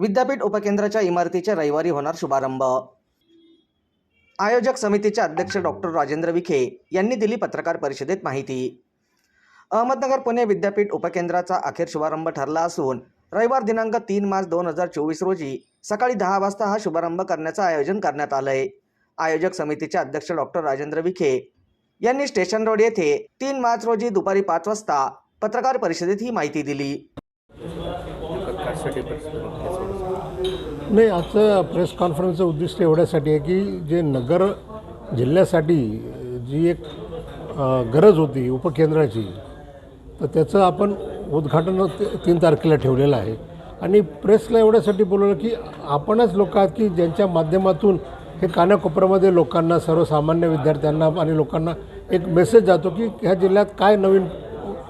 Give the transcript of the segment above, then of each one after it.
विद्यापीठ उपकेंद्राच्या इमारतीच्या रविवारी होणार शुभारंभ. आयोजक समितीचे अध्यक्ष डॉक्टर राजेंद्र विखे यांनी दिली पत्रकार परिषदेत माहिती. अहमदनगर पुणे विद्यापीठ उपकेंद्राचा अखेर शुभारंभ ठरला असून रविवार दिनांक तीन मार्च दोन हजार चोवीस रोजी सकाळी दहा वाजता हा शुभारंभ करण्याचं आयोजन करण्यात आलंय. आयोजक समितीचे अध्यक्ष डॉक्टर राजेंद्र विखे यांनी स्टेशन रोड येथे तीन मार्च रोजी दुपारी पाच वाजता पत्रकार परिषदेत ही माहिती दिली. कशासाठी नाही आजचं प्रेस कॉन्फरन्सचं उद्दिष्ट एवढ्यासाठी आहे की जे नगर जिल्ह्यासाठी जी एक गरज होती उपकेंद्राची तर त्याचं आपण उद्घाटन तीन तारखेला ठेवलेलं आहे. आणि प्रेसला एवढ्यासाठी बोलवलं की आपणच लोक आहात की ज्यांच्या माध्यमातून हे कानाकोपऱ्यामध्ये लोकांना सर्वसामान्य विद्यार्थ्यांना आणि लोकांना एक मेसेज जातो की ह्या जिल्ह्यात काय नवीन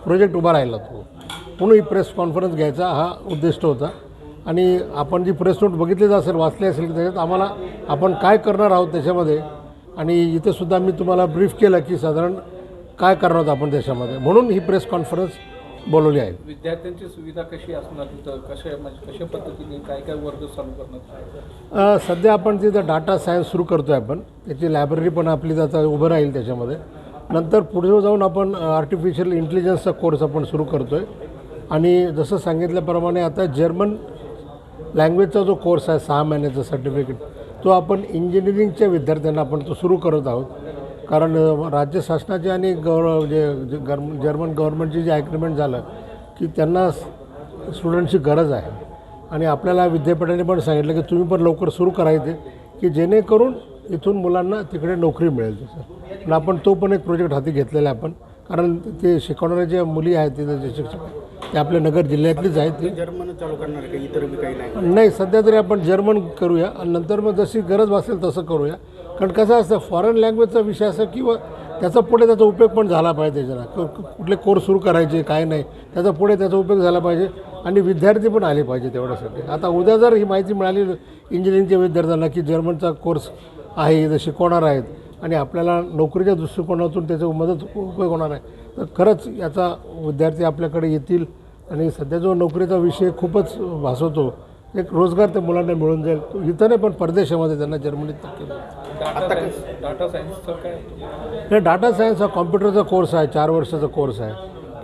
प्रोजेक्ट उभा राहिला तो. म्हणून ही प्रेस कॉन्फरन्स घ्यायचा हा उद्दिष्ट होता. आणि आपण जी प्रेस नोट बघितलीच असेल वाचली असेल की त्याच्यात आम्हाला आपण काय करणार आहोत त्याच्यामध्ये आणि इथे सुद्धा मी तुम्हाला ब्रीफ केलं की साधारण काय करणार आहोत आपण त्याच्यामध्ये. म्हणून ही प्रेस कॉन्फरन्स बोलवली आहे. विद्यार्थ्यांची सुविधा कशी असणार तिथं? कशा म्हणजे कशा पद्धतीने काय काय वर्ग चालू करणार? सध्या आपण तिथं डाटा सायन्स सुरू करतो आहे आपण त्याची लायब्ररी पण आपली आता उभं राहील त्याच्यामध्ये. नंतर पुढे जाऊन आपण आर्टिफिशियल इंटेलिजन्सचा कोर्स आपण सुरू करतो आहे आणि जसं सांगितल्याप्रमाणे आता जर्मन लँग्वेजचा जो कोर्स आहे सहा महिन्याचा सर्टिफिकेट तो आपण इंजिनिअरिंगच्या विद्यार्थ्यांना आपण तो सुरू करत आहोत. कारण राज्य शासनाचे आणि गवर जे जे जर्मन गव्हर्नमेंटचे जे ॲग्रीमेंट झालं की त्यांना स्टुडंटची गरज आहे. आणि आपल्याला विद्यापीठाने पण सांगितलं की तुम्ही पण लवकर सुरू करायचे की जेणेकरून इथून मुलांना तिकडे नोकरी मिळेल तसं पण आपण तो पण एक प्रोजेक्ट हाती घेतलेला आहे आपण. कारण ते शिकवणाऱ्या ज्या मुली आहेत तिथे जे शिक्षक ते आपल्या नगर जिल्ह्यातलीच आहेत. जर्मन चालू करणार का इतर बी काही नाही. नाही सध्या तरी आपण जर्मन करूया आणि नंतर मग जशी गरज भासेल तसं करूया. कारण कसं असतं फॉरेन लँग्वेजचा विषय असं किंवा त्याचा पुढे त्याचा उपयोग पण झाला पाहिजे जरा. कुठले कोर्स सुरू करायचे काय नाही त्याचा पुढे त्याचा उपयोग झाला पाहिजे आणि विद्यार्थी पण आले पाहिजे तेवढ्यासाठी आता उद्या जर ही माहिती मिळाली इंजिनिअरिंगच्या विद्यार्थ्यांना की जर्मनचा कोर्स आहे इथं शिकवणार आहेत आणि आपल्याला नोकरीच्या दृष्टिकोनातून त्याचा मदत उपयोग होणार आहे तर खरंच याचा विद्यार्थी आपल्याकडे येतील आणि सध्या जो नोकरीचा विषय खूपच भासवतो एक रोजगार त्या मुलांना मिळून जाईल. तो इथं नाही पण परदेशामध्ये त्यांना जर्मनीत नक्की मिळेल. डाटा सायन्स डाटा सायन्सचं काय? हे डाटा सायन्स हा कॉम्प्युटरचा कोर्स आहे चार वर्षाचा कोर्स आहे.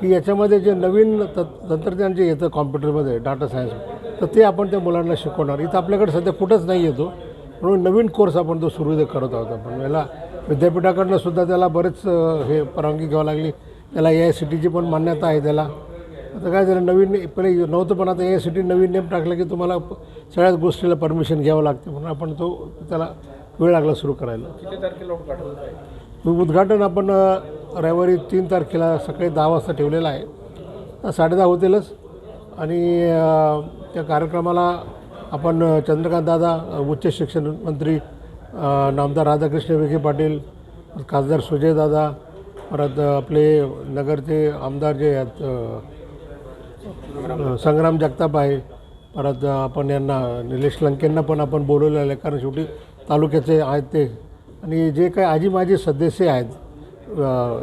की याच्यामध्ये जे नवीन त तंत्रज्ञान जे येतं कॉम्प्युटरमध्ये डाटा सायन्स तर ते आपण त्या मुलांना शिकवणार. इथं आपल्याकडे सध्या कुठंच नाही येतो. म्हणून नवीन कोर्स आपण तो सुरू करत आहोत आपण. याला विद्यापीठाकडनं सुद्धा त्याला बरेच हे परवानगी घ्यावी लागली. त्याला ए आय सी टीची पण मान्यता आहे त्याला. आता काय झालं नवीन पहिले नव्हतं पण आता ए आय सी टी नवीन नेम टाकलं की तुम्हाला सगळ्याच गोष्टीला परमिशन घ्यावं लागते म्हणून आपण तो त्याला वेळ लागला सुरू करायला. किती तारखेला उद्घाटन आपण रविवारी तीन तारखेला सकाळी दहा वाजता ठेवलेलं आहे. तर साडेदहा होतीलच. आणि त्या कार्यक्रमाला आपण चंद्रकांत दादा उच्च शिक्षण मंत्री नामदार राधाकृष्ण विखे पाटील खासदार सुजय दादा परत आपले नगरचे आमदार जे आहेत संग्राम जगताप आहे. परत आपण यांना निलेश लंकेंना पण आपण बोलवलेलं आहे. कारण शेवटी तालुक्याचे आहेत ते. आणि जे काही आजी माझी सदस्य आहेत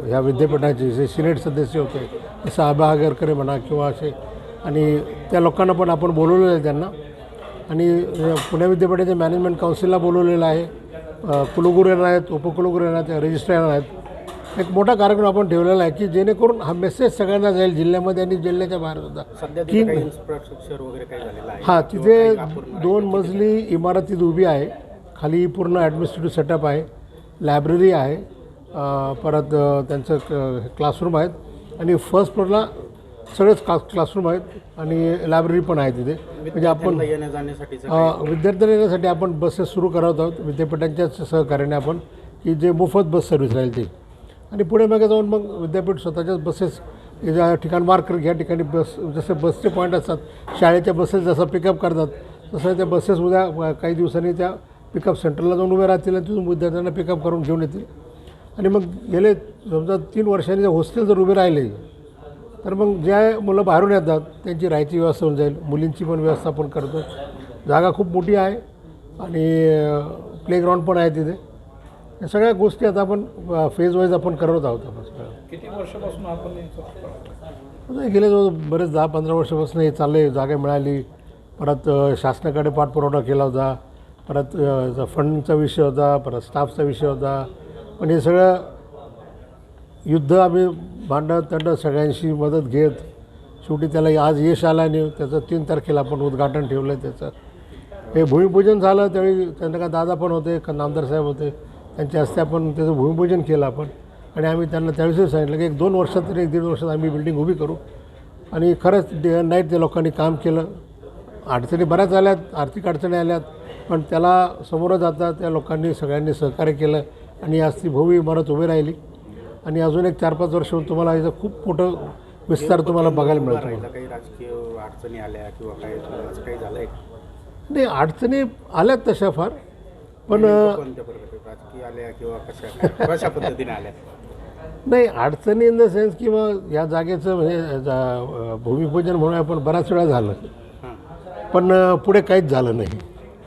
ह्या विद्यापीठाचे जे सिनेट सदस्य होते जसं आबा आगरकरे म्हणा किंवा असे. आणि त्या लोकांना पण आपण बोलवलेलं आहे त्यांना. आणि पुणे विद्यापीठाच्या मॅनेजमेंट काउन्सिलला बोलवलेलं आहे. अ, कुलगुरू येणार आहेत उपकुलगुरू येणार आहेत रजिस्ट्रार आहेत. एक मोठा कार्यक्रम आपण ठेवलेला आहे की जेणेकरून हा मेसेज सगळ्यांना जाईल जिल्ह्यामध्ये आणि जिल्ह्याच्या बाहेर सुद्धा. सध्या की इन्फ्रास्ट्रक्चर वगैरे झालेलं आहे. हां तिथे दोन मजली इमारत तिथे उभी आहे. खाली पूर्ण ॲडमिनिस्ट्रेटिव्ह सेटअप आहे. लायब्ररी आहे. परत त्यांचं क्लासरूम आहेत. आणि फर्स्ट फ्लोअरला सगळेच क्लास क्लासरूम आहेत. आणि लायब्ररी पण आहे तिथे. म्हणजे आपण विद्यार्थ्यांना येण्यासाठी आपण बसेस सुरू करत आहोत. विद्यापीठांच्याच सहकार्याने आपण की जे मोफत बस सर्व्हिस राहील ती. आणि पुढे मागे जाऊन मग विद्यापीठ स्वतःच्याच बसेस ज्या ठिकाण मार्क या ठिकाणी बस जसे बसचे पॉईंट असतात शाळेच्या बसेस जसं पिकअप करतात तसं त्या बसेस उद्या काही दिवसांनी त्या पिकअप सेंटरला जाऊन उभे राहतील आणि तिथून विद्यार्थ्यांना पिकअप करून घेऊन येतील. आणि मग गेले समजा तीन वर्षांनी जर हॉस्टेल जर उभे राहिले तर मग ज्या मुलं बाहेरून येतात त्यांची राहायची व्यवस्था होऊन जाईल. मुलींची पण व्यवस्था आपण करतो. जागा खूप मोठी आहे आणि प्लेग्राऊंड पण आहे तिथे. या सगळ्या गोष्टी आता आपण फेज वाईज आपण करत आहोत आपण सगळं किती वर्षापासून आपण आता गेले जवळ बरेच दहा पंधरा वर्षापासून हे चाललं आहे जागा मिळाली. परत अ, शासनाकडे पाठपुरावा केला होता. परत अ, फंडचा विषय होता परत स्टाफचा विषय होता. पण हे सगळं युद्ध आम्ही भांडत तंड सगळ्यांशी मदत घेत शेवटी त्याला आज यश आलं आणि त्याचं तीन तारखेला आपण उद्घाटन ठेवलं आहे त्याचं. हे भूमिपूजन झालं त्यावेळी चंद्रकांत दादा पण होते क- नामदार साहेब होते. त्यांच्या हस्ते आपण त्याचं भूमिपूजन केलं आपण. आणि आम्ही त्यांना त्यावेळेस सांगितलं की एक दोन वर्षात तरी एक दीड वर्षात आम्ही बिल्डिंग उभी करू. आणि खरंच डे अँड नाईट त्या लोकांनी काम केलं. अडचणी बऱ्याच आल्यात आर्थिक अडचणी आल्यात पण त्याला समोरं जाता त्या लोकांनी सगळ्यांनी सहकार्य केलं आणि आज ती भव्य इमारत उभी राहिली. आणि अजून एक चार पाच वर्ष होऊन तुम्हाला याचं खूप मोठं विस्तार तुम्हाला बघायला मिळतो राहिला? काही राजकीय अडचणी आल्या किंवा काही काही झालंय नाही अडचणी आल्यात तशा फार. पण कोणत्या प्रकारे राजकीय आल्या किंवा कशा पद्धतीने आल्या? नाही अडचणी इन द सेन्स किंवा या जागेचं म्हणजे जा- भूमिपूजन म्हणून आपण बऱ्याच वेळा झालं. पण पुढे काहीच झालं नाही.